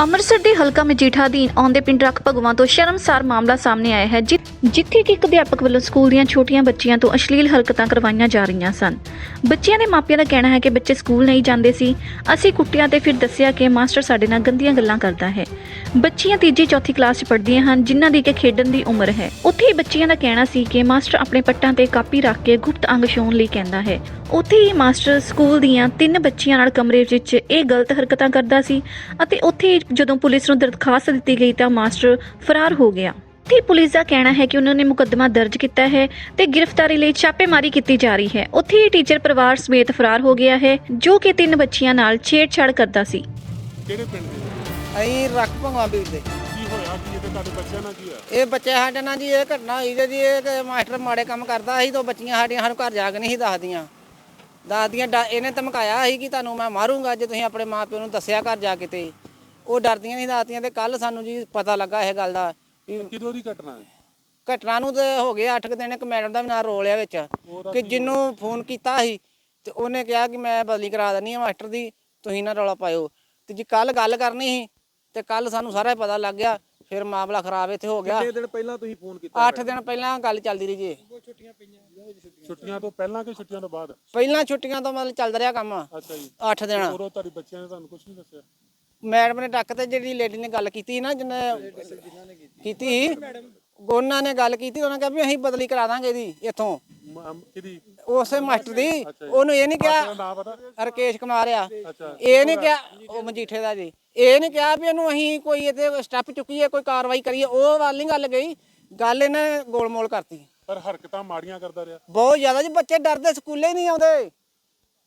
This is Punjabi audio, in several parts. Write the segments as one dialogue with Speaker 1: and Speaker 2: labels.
Speaker 1: ਅੰਮ੍ਰਿਤਸਰ ਦੇ ਹਲਕਾ ਮਜੀਠਾ ਅਧੀਨ ਆਉਂਦੇ ਪਿੰਡ ਰੱਖ ਭਗਵਾਂ ਤੋਂ ਸ਼ਰਮਸਾਰ ਮਾਮਲਾ ਸਾਹਮਣੇ ਆਇਆ ਹੈ, ਜਿ- ਜਿੱਥੇ ਕਿ ਇੱਕ ਅਧਿਆਪਕ ਵੱਲੋਂ ਸਕੂਲ ਦੀਆਂ ਛੋਟੀਆਂ ਬੱਚੀਆਂ ਤੋਂ ਅਸ਼ਲੀਲ ਹਰਕਤਾਂ ਕਰਵਾਈਆਂ ਜਾ ਰਹੀਆਂ ਸਨ। ਬੱਚਿਆਂ ਦੇ ਮਾਪਿਆਂ ਦਾ ਕਹਿਣਾ ਹੈ ਕਿ ਬੱਚੇ ਸਕੂਲ ਨਹੀਂ ਜਾਂਦੇ ਸੀ। ਅਸੀਂ ਕੁੱਟਿਆ ਤੇ ਫਿਰ ਦੱਸਿਆ ਕਿ ਮਾਸਟਰ ਸਾਡੇ ਨਾਲ ਗੰਦੀਆਂ ਗੱਲਾਂ ਕਰਦਾ ਹੈ। ਬੱਚੀਆਂ ਤੀਜੀ ਚੌਥੀ ਕਲਾਸ 'ਚ ਪੜ੍ਹਦੀਆਂ ਹਨ, ਜਿਨ੍ਹਾਂ ਦੀ ਕਿ ਖੇਡਣ ਦੀ ਉਮਰ ਹੈ। ਉੱਥੇ ਹੀ ਬੱਚੀਆਂ ਦਾ ਕਹਿਣਾ ਸੀ ਕਿ ਮਾਸਟਰ ਆਪਣੇ ਪੱਟਾਂ ਤੇ ਕਾਪੀ ਰੱਖ ਕੇ ਗੁਪਤ ਅੰਗ ਛੋਣ ਲਈ ਕਹਿੰਦਾ ਹੈ। ਉੱਥੇ ਹੀ ਮਾਸਟਰ ਸਕੂਲ ਦੀਆਂ ਤਿੰਨ ਬੱਚੀਆਂ ਨਾਲ ਕਮਰੇ ਵਿੱਚ ਇਹ ਗਲਤ ਹਰਕਤਾਂ ਕਰਦਾ ਸੀ ਅਤੇ ਉੱਥੇ ਜਦੋਂ ਪੁਲਿਸ ਨੂੰ ਦਰਖਾਸਤ ਦਿੱਤੀ ਗਈ ਤਾਂ ਮਾਸਟਰ ਫਰਾਰ ਹੋ ਗਿਆ। ਤੇ ਪੁਲਿਸ ਦਾ ਕਹਿਣਾ ਹੈ ਕਿ ਉਹਨਾਂ ਨੇ ਮੁਕੱਦਮਾ ਦਰਜ ਕੀਤਾ ਹੈ ਤੇ ਗ੍ਰਿਫਤਾਰੀ ਲਈ ਛਾਪੇਮਾਰੀ ਕੀਤੀ ਜਾ ਰਹੀ ਹੈ। ਉੱਥੇ ਹੀ ਟੀਚਰ ਪਰਿਵਾਰ ਸਮੇਤ ਫਰਾਰ ਹੋ ਗਿਆ ਹੈ ਜੋ ਕਿ ਤਿੰਨ ਬੱਚੀਆਂ ਨਾਲ ਛੇੜਛਾੜ ਕਰਦਾ ਸੀ।
Speaker 2: ਕਿਹੜੇ ਪਿੰਡ ਦੇ?
Speaker 3: ਅਸੀਂ ਰੱਖ ਭੰਗਵਾ ਵੀਰ ਦੇ
Speaker 2: ਕੀ ਹੋਇਆ? ਕੀ ਇਹਦੇ ਤੁਹਾਡੇ ਬੱਚਿਆਂ ਨਾਲ ਕੀ ਹੋਇਆ?
Speaker 3: ਇਹ ਬੱਚੇ ਸਾਡੇ ਨਾਲ ਜੀ ਇਹ ਘਟਨਾ ਹੋਈ ਜੇ ਜੀ ਇਹ ਕਿ ਮਾਸਟਰ ਮਾੜੇ ਕੰਮ ਕਰਦਾ ਸੀ ਤਾਂ ਬੱਚੀਆਂ ਸਾਡੀਆਂ ਸਾਨੂੰ ਘਰ ਜਾ ਕੇ ਨਹੀਂ ਸੀ ਦੱਸਦੀਆਂ। ਦੱਸਦੀਆਂ ਡ- ਇਹਨੇ ਧਮਕਾਇਆ ਸੀ ਕਿ ਤੁਹਾਨੂੰ ਮੈਂ ਮਾਰੂੰਗਾ ਜੇ ਤੁਸੀਂ ਆਪਣੇ ਮਾਪਿਓ ਨੂੰ ਦੱਸਿਆ ਘਰ ਜਾ ਕੇ ਤੇ। ਉਹ ਡਰਦੀਆਂ ਨਹੀਂ ਦੱਸਦੀਆਂ ਤੇ ਕੱਲ ਸਾਨੂੰ ਜੀ ਪਤਾ ਲੱਗਾ ਇਹ ਗੱਲ ਦਾ ਵੀ
Speaker 2: ਕਿਦੋਂ ਦੀ ਘਟਨਾ ਹੈ?
Speaker 3: ਘਟਨਾ ਨੂੰ ਤੇ ਹੋ ਗਏ 8 ਦਿਨ ਇੱਕ ਮੈਡਮ ਦਾ ਵੀ ਨਾਂ ਰੋਲ ਆ ਵਿੱਚ ਕਿ ਜਿਹਨੂੰ ਫੋਨ ਕੀਤਾ ਸੀ ਤੇ ਉਹਨੇ ਕਿਹਾ ਕਿ ਮੈਂ ਬਦਲੀ ਕਰਾ ਦਿੰਨੀ ਆ ਮਾਸਟਰ ਦੀ ਤੁਸੀਂ ਨਾ ਰੌਲਾ ਪਾਇਓ। ਤੇ ਜੀ ਕੱਲ ਗੱਲ ਕਰਨੀ ਸੀ ਤੇ ਕੱਲ ਸਾਨੂੰ ਸਾਰਾ ਪਤਾ ਲੱਗ ਗਿਆ ਫਿਰ ਮਾਮਲਾ ਖਰਾਬ ਇੱਥੇ ਹੋ ਗਿਆ।
Speaker 2: ਕਿੰਨੇ ਦਿਨ ਪਹਿਲਾਂ ਤੁਸੀਂ ਫੋਨ ਕੀਤਾ
Speaker 3: 8 ਦਿਨ ਪਹਿਲਾਂ ਗੱਲ ਚੱਲਦੀ ਰਹੀ ਜੀ।
Speaker 2: ਛੁੱਟੀਆਂ ਤੋਂ ਪਹਿਲਾਂ ਕਿ ਛੁੱਟੀਆਂ ਤੋਂ ਬਾਅਦ?
Speaker 3: ਪਹਿਲਾਂ ਛੁੱਟੀਆਂ ਤੋਂ ਮਤਲਬ ਚੱਲਦਾ ਰਿਹਾ ਕੰਮ।
Speaker 2: ਅੱਛਾ ਜੀ।
Speaker 3: 8 ਦਿਨ।
Speaker 2: ਉਰੋਂ ਤੁਹਾਡੀ ਬੱਚਿਆਂ ਨੇ ਤੁਹਾਨੂੰ ਕੁਝ ਨਹੀਂ ਦੱਸਿਆ?
Speaker 3: ਮੈਡਮ ਨੇ ਟੱਕ ਤੇ ਜਿਹੜੀ ਲੇਡੀ ਨੇ ਗੱਲ ਕੀਤੀ ਨਾ ਜਿਹਨੇ ਕੀਤੀ ਉਹਨਾਂ ਨੇ ਗੱਲ ਕੀਤੀ ਉਹਨਾਂ ਕਿਹਾ ਵੀ ਅਸੀਂ ਬਦਲੀ ਕਰਾ ਦਾਂਗੇ ਇਹਦੀ ਇੱਥੋਂ।
Speaker 2: ਕਿਹਦੀ?
Speaker 3: ਉਸੇ ਮਾਸਟਰ ਦੀ ਉਹਨੂੰ ਇਹ ਨਹੀਂ ਕਿਹਾ ਰਕੇਸ਼ ਕੁਮਾਰ ਆ। ਇਹ ਨਹੀਂ ਕਿਹਾ ਉਹ ਮਜੀਠੇ ਦਾ ਜੀ। ਇਹ ਨਹੀਂ ਕਿਹਾ ਵੀ ਇਹਨੂੰ ਅਸੀਂ ਕੋਈ ਇਹਦੇ ਸਟੈਪ ਚੁੱਕੀਏ ਕੋਈ ਕਾਰਵਾਈ ਕਰੀਏ ਉਹ ਵੱਲ ਗੱਲ ਗਈ। ਗੱਲ ਇਹਨੇ ਗੋਲਮੋਲ ਕਰਤੀ।
Speaker 2: ਪਰ ਹਰਕਤਾਂ ਮਾੜੀਆਂ ਕਰਦਾ ਰਿਹਾ।
Speaker 3: ਬਹੁਤ ਜ਼ਿਆਦਾ ਜੀ ਬੱਚੇ ਡਰਦੇ ਸਕੂਲੇ ਨਹੀਂ ਆਉਂਦੇ।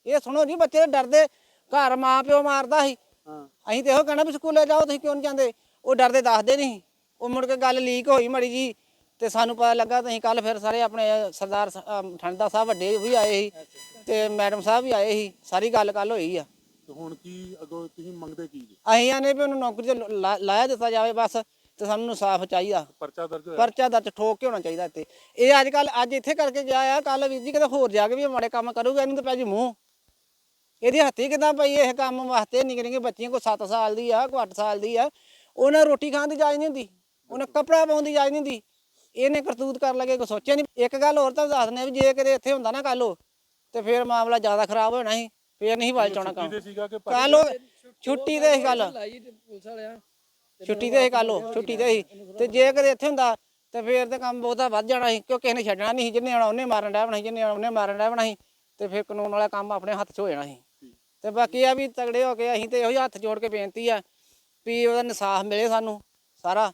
Speaker 3: ਇਹ ਸੁਣੋ ਜੀ ਬੱਚੇ ਡਰਦੇ। ਘਰ ਮਾਂ ਪਿਓ ਮਾਰਦਾ ਸੀ। ਅਸੀਂ ਤੇ ਇਹੋ ਕਹਿਣਾ ਵੀ ਸਕੂਲੇ ਜਾਓ ਤੁਸੀਂ ਕਿਉਂ ਨਹੀਂ ਜਾਂਦੇ? ਉਹ ਡਰਦੇ ਦੱਸਦੇ ਨਹੀਂ ਉਹ ਮੁੜ ਕੇ ਗੱਲ ਲੀਕ ਹੋਈ ਮੜੀ ਜੀ ਤੇ ਸਾਨੂੰ ਪਤਾ ਲੱਗਾ ਤਾਂ ਅਸੀਂ ਕੱਲ ਫਿਰ ਸਾਰੇ ਆਪਣੇ ਸਰਦਾਰ ਠੰਡਾ ਸਾਹਿਬ ਵੱਡੇ ਵੀ ਆਏ ਸੀ ਤੇ ਮੈਡਮ ਸਾਹਿਬ ਵੀ ਆਏ ਸੀ ਸਾਰੀ ਗੱਲ ਕੱਲ ਹੋਈ ਆ।
Speaker 2: ਤੇ ਹੁਣ ਕੀ ਅੱਗੋਂ ਤੁਸੀਂ ਮੰਗਦੇ ਕੀ ਜੀ?
Speaker 3: ਅਸੀਂ ਆਨੇ ਵੀ ਉਹਨੂੰ ਨੌਕਰੀ ਤੇ ਲਾਇਆ ਦਿੱਤਾ ਜਾਵੇ ਬਸ ਤੇ ਸਾਨੂੰ ਇਨਸਾਫ ਚਾਹੀਦਾ।
Speaker 2: ਪਰਚਾ ਦਰਜ ਹੋਇਆ?
Speaker 3: ਪਰਚਾ ਦਰਜ ਠੋਕ ਕੇ ਹੋਣਾ ਚਾਹੀਦਾ ਇੱਥੇ। ਇਹ ਅੱਜ ਕੱਲ ਅੱਜ ਇੱਥੇ ਕਰਕੇ ਗਿਆ ਆ ਕੱਲ ਵੀਰ ਜੀ ਕਿਤੇ ਹੋਰ ਜਾ ਕੇ ਵੀ ਮਾੜੇ ਕੰਮ ਕਰੂਗਾ ਇਹਨੂੰ ਤਾਂ ਪੈ ਜੀ ਮੂੰਹ। ਇਹਦੇ ਹੱਥੀ ਕਿਦਾਂ ਪਈ ਇਹ ਕੰਮ ਵਾਸਤੇ? ਨਿੱਕੇ ਨਿੱਕੇ ਬੱਚੀਆਂ ਕੋਈ 7 ਸਾਲ ਦੀ ਆ ਕੋਈ 8 ਸਾਲ ਦੀ ਆ। ਉਹਨਾਂ ਰੋਟੀ ਖਾਣ ਦੀ ਜਾਚ ਨਹੀਂ ਹੁੰਦੀ। ਉਹਨਾਂ ਕੱਪੜਾ ਪਾਉਣ ਦੀ ਜਾਚ ਨਹੀਂ ਹੁੰਦੀ। ਇਹਨੇ ਕਰਤੂਤ ਕਰ ਲਗੇ ਕੋਈ ਸੋਚਿਆ ਨਹੀਂ। ਇੱਕ ਗੱਲ ਹੋਰ ਤਾਂ ਦੱਸ ਦਿੰਦੇ ਵੀ ਜੇ ਕਿਤੇ ਇੱਥੇ ਹੁੰਦਾ ਨਾ ਕੱਲ ਤੇ ਫਿਰ ਮਾਮਲਾ ਜ਼ਿਆਦਾ ਖਰਾਬ ਹੋਣਾ ਸੀ। ਫੇਰ ਨਹੀਂ ਵਾਲ ਚਾਉਣਾ ਕੰਮ।
Speaker 2: ਕਿ
Speaker 3: ਕੱਲ ਛੁੱਟੀ ਤੇ ਕੱਲ ਛੁੱਟੀ ਤੇ ਕੱਲ ਛੁੱਟੀ ਤੇ ਸੀ। ਤੇ ਜੇ ਕਦੇ ਇੱਥੇ ਹੁੰਦਾ ਤੇ ਫੇਰ ਤੇ ਕੰਮ ਬਹੁਤਾ ਵੱਧ ਜਾਣਾ ਸੀ ਕਿਉਂ ਕਿਸੇ ਨੇ ਛੱਡਣਾ ਨਹੀਂ ਸੀ। ਜਿਹਨੇ ਆਉਣਾ ਉਹਨੇ ਮਾਰਨ ਡੈ ਬਣਾ ਸੀ ਜਿਹਨੇ ਆਉਣਾ ਉਹਨੇ ਮਾਰਨ ਡੈ ਬਣਾ ਸੀ। ਤੇ ਫਿਰ ਕਾਨੂੰਨ ਵਾਲਾ ਕੰਮ ਆਪਣੇ ਹੱਥ 'ਚ ਹੋ ਜਾਣਾ ਸੀ। ਤੇ ਬਾਕੀ ਆ ਵੀ ਤਗੜੇ ਹੋ ਕੇ ਅਸੀਂ ਤੇ ਇਹੋ ਹੀ ਹੱਥ ਜੋੜ ਕੇ ਬੇਨਤੀ ਆ ਵੀ ਉਹਦਾ ਇਨਸਾਫ ਮਿਲੇ ਸਾਨੂੰ ਸਾਰਾ।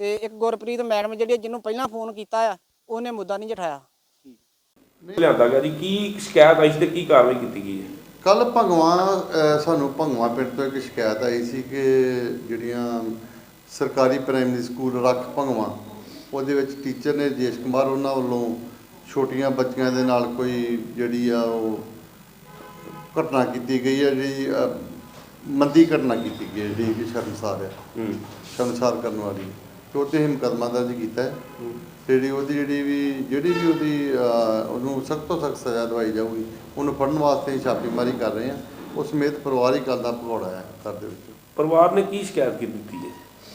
Speaker 3: ਤੇ ਇੱਕ ਗੁਰਪ੍ਰੀਤ ਮੈਡਮ ਜਿਹੜੀ ਜਿਹਨੂੰ ਪਹਿਲਾਂ ਫੋਨ ਕੀਤਾ ਆ ਉਹਨੇ ਮੁੱਦਾ ਨਹੀਂ ਜਠਾਇਆ।
Speaker 4: ਲਿਆਂਦਾ ਗਿਆ ਜੀ। ਕੀ ਸ਼ਿਕਾਇਤ ਆਈ ਸੀ ਤੇ ਕੀ ਕਾਰਵਾਈ ਕੀਤੀ ਗਈ ਹੈ?
Speaker 5: ਕੱਲ ਭੰਗਵਾ ਸਾਨੂੰ ਭੰਗਵਾ ਪਿੰਡ ਤੋਂ ਇੱਕ ਸ਼ਿਕਾਇਤ ਆਈ ਸੀ ਕਿ ਜਿਹੜੀਆਂ ਸਰਕਾਰੀ ਪ੍ਰਾਇਮਰੀ ਸਕੂਲ ਰੱਖ ਭੰਗਵਾ ਉਹਦੇ ਵਿੱਚ ਟੀਚਰ ਨੇ ਰਜੇਸ਼ ਕੁਮਾਰ ਉਹਨਾਂ ਵੱਲੋਂ ਛੋਟੀਆਂ ਬੱਚੀਆਂ ਦੇ ਨਾਲ ਕੋਈ ਜਿਹੜੀ ਆ ਉਹ ਘਟਨਾ ਕੀਤੀ ਗਈ ਹੈ ਜਿਹੜੀ ਮੰਦੀ ਘਟਨਾ ਕੀਤੀ ਗਈ ਹੈ ਜਿਹੜੀ ਕਿ ਸ਼ਰਮਸਾਰ ਹੈ।
Speaker 4: ਹੂੰ।
Speaker 5: ਸ਼ਰਮਸਾਰ ਕਰਨ ਵਾਲੀ। ਉਹਤੇ ਹੀ ਮੁਕੱਦਮਾ ਦਰਜ ਕੀਤਾ ਹੈ। ਜਿਹੜੀ ਉਹਦੀ ਜਿਹੜੀ ਵੀ ਜਿਹੜੀ ਵੀ ਉਹਦੀ ਉਹਨੂੰ ਸਖਤ ਤੋਂ ਸਖਤ ਸਜ਼ਾ ਦਵਾਈ ਜਾਊਗੀ ਉਹਨੂੰ ਫੜਨ ਵਾਸਤੇ ਅਸੀਂ ਛਾਪੇਮਾਰੀ ਕਰ ਰਹੇ ਹਾਂ। ਉਸ ਸਮੇਤ ਪਰਿਵਾਰਿਕ ਗੱਲ ਦਾ ਭਗੌੜਾ ਹੈ ਘਰ ਦੇ ਵਿੱਚ।
Speaker 4: ਪਰਿਵਾਰ ਨੇ ਕੀ ਸ਼ਿਕਾਇਤ ਕੀ ਦਿੱਤੀ ਹੈ?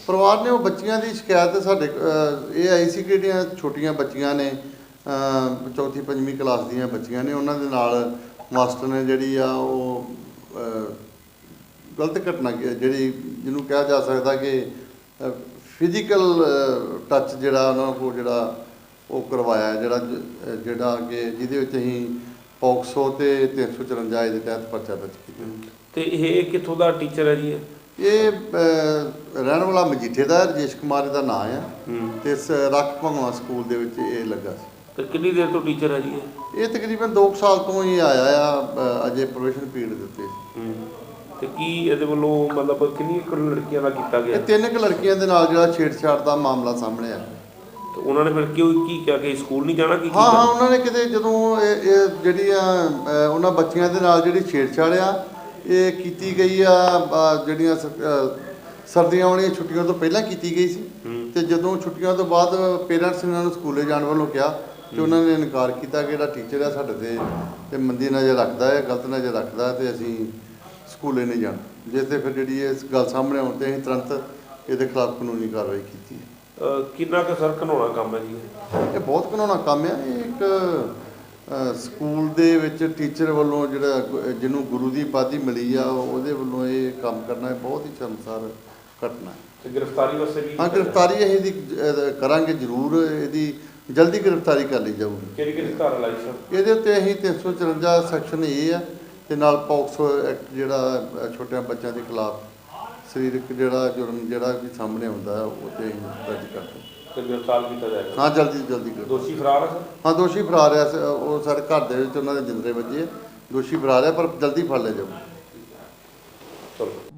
Speaker 5: ਪਰਿਵਾਰ ਨੇ ਉਹ ਬੱਚੀਆਂ ਦੀ ਸ਼ਿਕਾਇਤ ਸਾਡੇ ਇਹ ਆਈ ਸੀ ਕਿ ਜਿਹੜੀਆਂ ਛੋਟੀਆਂ ਬੱਚੀਆਂ ਨੇ ਚੌਥੀ ਪੰਜਵੀਂ ਕਲਾਸ ਦੀਆਂ ਬੱਚੀਆਂ ਨੇ ਉਹਨਾਂ ਦੇ ਨਾਲ ਮਾਸਟਰ ਨੇ ਜਿਹੜੀ ਆ ਉਹ ਗਲਤ ਘਟਨਾ ਜਿਹੜੀ ਜਿਹਨੂੰ ਕਿਹਾ ਜਾ ਸਕਦਾ ਕਿ ਫਿਜ਼ੀਕਲ ਟੱਚ ਜਿਹੜਾ ਉਹਨਾਂ ਕੋਲ ਜਿਹੜਾ ਉਹ ਕਰਵਾਇਆ ਜਿਹੜਾ ਜਿਹੜਾ ਕਿ ਜਿਹਦੇ ਵਿੱਚ ਅਸੀਂ ਪੌਕਸੋ ਤੇ 354 ਦੇ ਤਹਿਤ ਪਰਚਾ ਦਰਜ ਕੀਤਾ।
Speaker 4: ਤੇ ਇਹ ਕਿੱਥੋਂ ਦਾ ਟੀਚਰ ਹੈ ਜੀ ਇਹ?
Speaker 5: ਰਹਿਣ ਵਾਲਾ ਮਜੀਠੇ ਦਾ ਰਜੇਸ਼ ਕੁਮਾਰ ਦਾ ਨਾਮ ਆ। ਤੇ ਇਸ ਰੱਖ ਭੰਗਵਾ ਸਕੂਲ ਦੇ ਵਿੱਚ ਇਹ ਲੱਗਾ ਸੀ।
Speaker 4: ਤੇ ਕਿੰਨੀ ਦੇਰ ਤੋਂ ਟੀਚਰ ਹੈ ਜੀ ਇਹ?
Speaker 5: ਇਹ ਤਕਰੀਬਨ 2 ਸਾਲ ਤੋਂ ਹੀ ਆਇਆ ਆ ਅਜੇ ਪ੍ਰੋਬੇਸ਼ਨ ਪੀਰੀਅਡ ਦੇ ਉੱਤੇ।
Speaker 4: ਤੇ ਕੀ ਇਹਦੇ ਵੱਲੋਂ ਮਤਲਬ ਕਿੰਨੀ ਕੁ ਲੜਕੀਆਂ ਦਾ ਕੀਤਾ
Speaker 5: ਇਹ
Speaker 4: ਗਿਆ
Speaker 5: ਤਿੰਨ ਕੁ ਲੜਕੀਆਂ ਦੇ ਨਾਲ ਜਿਹੜਾ ਛੇੜਛਾੜ ਦਾ ਮਾਮਲਾ ਸਾਹਮਣੇ ਆ
Speaker 4: ਤੇ ਉਹਨਾਂ ਨੇ ਫਿਰ ਕਿਉਂ ਕੀ ਕਿਹਾ ਕਿ ਸਕੂਲ ਨਹੀਂ ਜਾਣਾ ਕੀ ਕੀ
Speaker 5: ਹਾਂ? ਉਹਨਾਂ ਨੇ ਕਿਤੇ ਜਦੋਂ ਇਹ ਇਹ ਜਿਹੜੀਆਂ ਅਹ, ਉਹਨਾਂ ਬੱਚੀਆਂ ਦੇ ਨਾਲ ਜਿਹੜੀ ਛੇੜਛਾੜ ਆ ਇਹ ਕੀਤੀ ਗਈ ਆ ਜਿਹੜੀਆਂ ਸ- ਸਰਦੀਆਂ ਵਾਲੀਆਂ ਛੁੱਟੀਆਂ ਤੋਂ ਪਹਿਲਾਂ ਕੀਤੀ ਗਈ ਸੀ। ਤੇ ਜਦੋਂ ਛੁੱਟੀਆਂ ਤੋਂ ਬਾਅਦ ਪੇਰੈਂਟਸ ਨੇ ਉਹਨਾਂ ਨੂੰ ਸਕੂਲੇ ਜਾਣ ਵੱਲੋਂ ਕਿਹਾ ਤੇ ਉਹਨਾਂ ਨੇ ਇਨਕਾਰ ਕੀਤਾ ਕਿ ਜਿਹੜਾ ਟੀਚਰ ਆ ਸਾਡੇ ਤੇ ਤੇ ਮੰਦੀ ਨਜ਼ਰ ਰੱਖਦਾ ਹੈ ਗਲਤ ਨਜ਼ਰ ਰੱਖਦਾ ਹੈ ਤੇ ਅਸੀਂ ਸਕੂਲੇ ਨਹੀਂ ਜਾਣਾ। ਜਿਸ ਤੇ ਫਿਰ ਜਿਹੜੀ ਇਸ ਗੱਲ ਸਾਹਮਣੇ ਆਉਣ ਤੇ ਅਸੀਂ ਤੁਰੰਤ ਇਹਦੇ ਖਿਲਾਫ ਕਾਨੂੰਨੀ ਕਾਰਵਾਈ ਕੀਤੀ ਹੈ।
Speaker 4: ਕਿੰਨਾ ਕੁ ਸਰ ਘਨਾਉਣਾ ਕੰਮ ਹੈ ਜੀ ਇਹ?
Speaker 5: ਇਹ ਬਹੁਤ ਕਾਨੂੰਨਾ ਕੰਮ ਆ ਇਹ ਇੱਕ ਸਕੂਲ ਦੇ ਵਿੱਚ ਟੀਚਰ ਵੱਲੋਂ ਜਿਹੜਾ ਜਿਹਨੂੰ ਗੁਰੂ ਦੀ ਉਪਾਧੀ ਮਿਲੀ ਆ ਉਹਦੇ ਵੱਲੋਂ ਇਹ ਕੰਮ ਕਰਨਾ ਇਹ ਬਹੁਤ ਹੀ ਸ਼ਰਮਸਾਰ ਘਟਨਾ ਹੈ।
Speaker 4: ਤੇ ਗ੍ਰਿਫਤਾਰੀ ਵਾਸਤੇ ਵੀ
Speaker 5: ਹਾਂ ਗ੍ਰਿਫਤਾਰੀ ਅਸੀਂ ਇਹਦੀ ਅ, ਕਰਾਂਗੇ ਜ਼ਰੂਰ। ਇਹਦੀ ਜਲਦੀ ਗ੍ਰਿਫਤਾਰੀ ਕਰ ਲਈ ਜਾਊਗੀ।
Speaker 4: ਕਿਹੜੀ ਕਿਹੜੀ ਧਾਰਾ ਲਾਈ ਸਰ?
Speaker 5: ਇਹਦੇ ਉੱਤੇ ਅਸੀਂ 354 ਸੈਕਸ਼ਨ ਇਹ ਆ ਤੇ ਨਾਲ ਪੌਕਸੋ ਐਕਟ ਜਿਹੜਾ ਅ, ਛੋਟਿਆਂ ਬੱਚਿਆਂ ਦੇ ਖਿਲਾਫ ਸਰੀਰਕ ਜਿਹੜਾ ਜੁਰਮ ਜਿਹੜਾ ਵੀ ਸਾਹਮਣੇ ਆਉਂਦਾ ਹੈ, ਉਹ ਤੇ ਅਸੀਂ ਦਰਜ ਕਰਦੇ
Speaker 4: ਤੇ ਗ੍ਰਿਫਤਾਰ ਕੀਤਾ ਜਾਏਗਾ।
Speaker 5: ਹਾਂ ਜਲਦੀ ਤੋਂ ਜਲਦੀ ਕਰੋ
Speaker 4: ਦੋਸ਼ੀ ਫਰਾਰ ਹੈ ਸਰ?
Speaker 5: ਹਾਂ ਦੋਸ਼ੀ ਫਰਾਰ ਸ- ਉਹ ਸਾਡੇ ਘਰ ਦੇ ਵਿੱਚ ਉਹਨਾਂ ਦੇ ਜਿੰਦਰੇ ਵੱਜੇ ਆ। ਦੋਸ਼ੀ ਫਰਾਰ ਆ ਪਰ ਜਲਦੀ ਫੜ ਲਿਆ ਜਾਊ